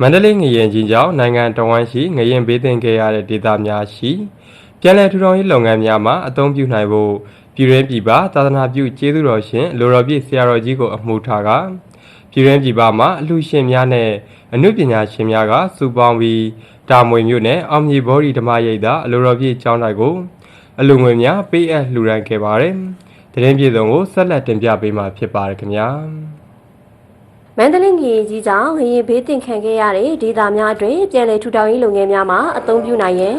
မန္တလေးငရင်ကြီးကြောင့်နိုင်ငံတော်ဝန်ရှိငရင်ဘေးသင့်ခဲ့ရတဲ့ဒေသများရှိပြည်내ထူထောင်ရေးလုပ်ငန်းများမှာအသုံးပြုနိုင်ဖို့ပြည်ရင်းပြည်ပသာသနာပြုကျေးဇူးတော်ရှင်လိုတော်ပြည့်ဆရာတော်ကြီးကိုအမှုထားကပြည်ရင်းပြည်ပမှာအလှရှင်များနဲ့အနုပညာရှင်များကစုပေါင်းပြီးတာမွေမြို့နယ်အောင်မြေဘောဒီဓမ္မရိပ်သာအလိုတော်ပြည့်ကျောင်းတိုက်ကိုအလူငွေများပေးအပ်လှူဒါန်းခဲ့ပါတယ်။တရင်ပြည်စုံကိုဆက်လက်တင်ပြပေးမှာဖြစ်ပါတယ်ခင်ဗျာ။ မန္တလေးငရင်ကြီးကြောင့်ငရင်ဘေးတင်ခံခဲ့ရတဲ့ဒေသများအတွင်းပြည်내ထူထောင်ရေးလုပ်ငန်းများမှာအသုံးပြုနိုင်ရန်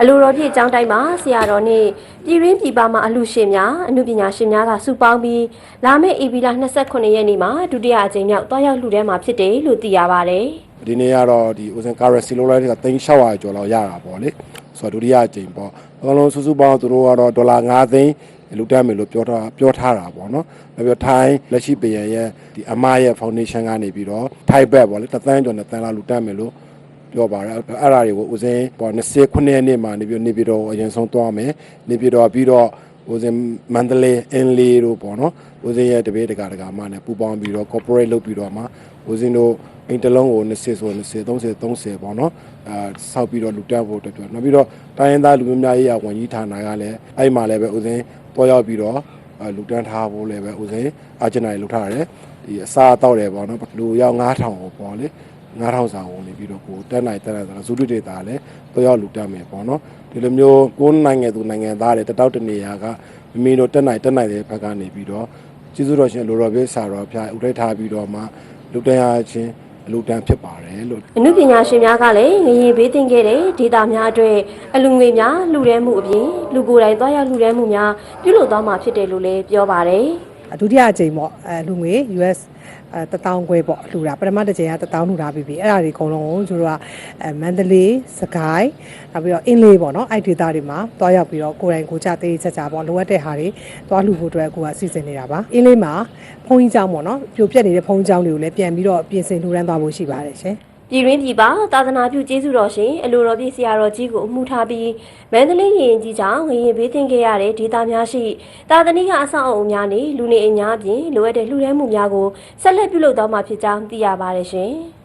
အလိုတော်ပြည့်ကျောင်းတိုင်းမှာဆရာတော်နှင့်ပြည်ရင်းပြည်ပမှအလှရှင်များအမှုပညာရှင်များကစုပေါင်းပြီးလာမယ့်ဧပြီလ29ရက်နေ့မှာဒုတိယအကြိမ်မြောက်တွားရောက်လှူဒန်းမှာဖြစ်တယ်လို့သိရပါတယ်ဒီနေ့ကတော့ဒီ Ocean Currency လုံးလိုက်က3600ကျော်လောက်ရတာပေါ့လေဆိုတော့ဒုတိယအကြိမ်ပေါ့အကုန်လုံးစုစုပေါင်းသူတို့ကတော့ဒေါ်လာ9သိန်း လူတက်မယ်လို့ပြောထားပြောထားတာပေါ့နော်နောက်ပြီးထိုင်းလက်ရှိပယံရဲ့ဒီအမရဲ့ foundation ကနေပြီးတော့ထိုက်ဘက်ပေါ့လေတသန်းကျော်နဲ့တန်းလာလူတက်မယ်လို့ပြောပါတယ်အဲ့ဒါတွေကိုဦးစင်းပေါ့29ရက်နေ့မှာနေပြီးနေပြီးတော့အရင်ဆုံးသွားမယ်နေပြီးတော့ပြီးတော့ဦးစင်းမန္တလေးအင်းလေးတို့ပေါ့နော်ဦးစင်းရဲ့တပည့်တကာတကာမှနဲ့ပူပေါင်းပြီးတော့ corporate လုပ်ပြီးတော့မှ ဦးစင်းတို့အိမ်တစ်လုံးကို20ဆို20 30 30ပေါ့နော်အာဆောက်ပြီးတော့လူတက်ဖို့အတွက်ပြောနောက်ပြီးတော့တိုင်းရင်းသားလူမျိုးများရေးအဝန်ကြီးဌာနကလည်းအဲ့မှာလည်းပဲဦးစင်းပေါ်ရောက်ပြီးတော့အာလူတန်းထားဖို့လည်းပဲဦးစင်းအာဂျင်နိုင်လုပ်ထားရတယ်ဒီအစားအသောက်တယ်ပေါ့နော်လူရောက်9000ကိုပေါ့လေ9000စာဝင်နေပြီးတော့ကိုတက်နိုင်တက်နိုင်ဆိုတော့ဇူတုဒေတာလည်းပေါ်ရောက်လူတက်မယ်ပေါ့နော်ဒီလိုမျိုးကိုယ်နိုင်ငံသူနိုင်ငံသားတွေတတောက်တနေရာကမမီတို့တက်နိုင်တက်နိုင်တဲ့ဘက်ကနေပြီးတော့ကျေးဇူးတော်ရှင်လိုတော်ပြဆရာတော်ဖျားဥထိတ်ထားပြီးတော့မှ လူတန်းရချင်းအလူတန်းဖြစ်ပါတယ်လို့အမှုပညာရှင်များကလည်းငရင်ဘေးတင်ခဲ့တဲ့ဒေသများအတွက်အလူငွေများလှူဒန်းမှုအပြင်လူကိုယ်တိုင်တွားရောက်လှူဒန်းမှုများပြုလုပ်သွားမှာဖြစ်တယ်လို့လည်းပြောပါတယ် ဒုတိယအကြိမ်ပေါ့အဲလူငွေ US အဲ1000ခွဲပေါ့လှူတာပထမတစ်ကြိမ်က1000လှူတာပြီးပြီအဲ့ဒါတွေအကုန်လုံးကိုကျတို့ကအဲမန္တလေးစကိုင်းနောက်ပြီးတော့အင်းလေးပေါ့နော်အဲ့ဒေသတွေမှာတွားရောက်ပြီးတော့ကိုယ်တိုင်ကိုယ်ကြတေးချက်ချပေါ့လိုအပ်တဲ့ဟာတွေတွားလှူဖို့အတွက်ကိုကအစီအစဉ်နေတာပါအင်းလေးမှာဘုန်းကြီးကျောင်းပေါ့နော်ပြိုပြက်နေတဲ့ဘုန်းကြီးကျောင်းတွေကိုလည်းပြန်ပြီးတော့ပြင်ဆင်လှူဒန်းသွားဖို့ရှိပါတယ်ရှင် ပြည်ရင်းပြည်ပသာသနာပြုကျေးဇူးတော်ရှင်အလိုတော်ပြည့်ဆရာတော်ကြီးကိုအမှုထားပြီးမန္တလေးရင်ကြီးကြောင့်ငရင်ဘေးတင်ခဲ့ရတဲ့ဒေသများရှိသာသနိကအဆောက်အအုံများနဲ့လူနေအိမ်များအပြင်လိုအပ်တဲ့လှူဒန်းမှုများကိုဆက်လက်ပြုလုပ်သွားမှာဖြစ်ကြောင်းသိရပါတယ်ရှင်။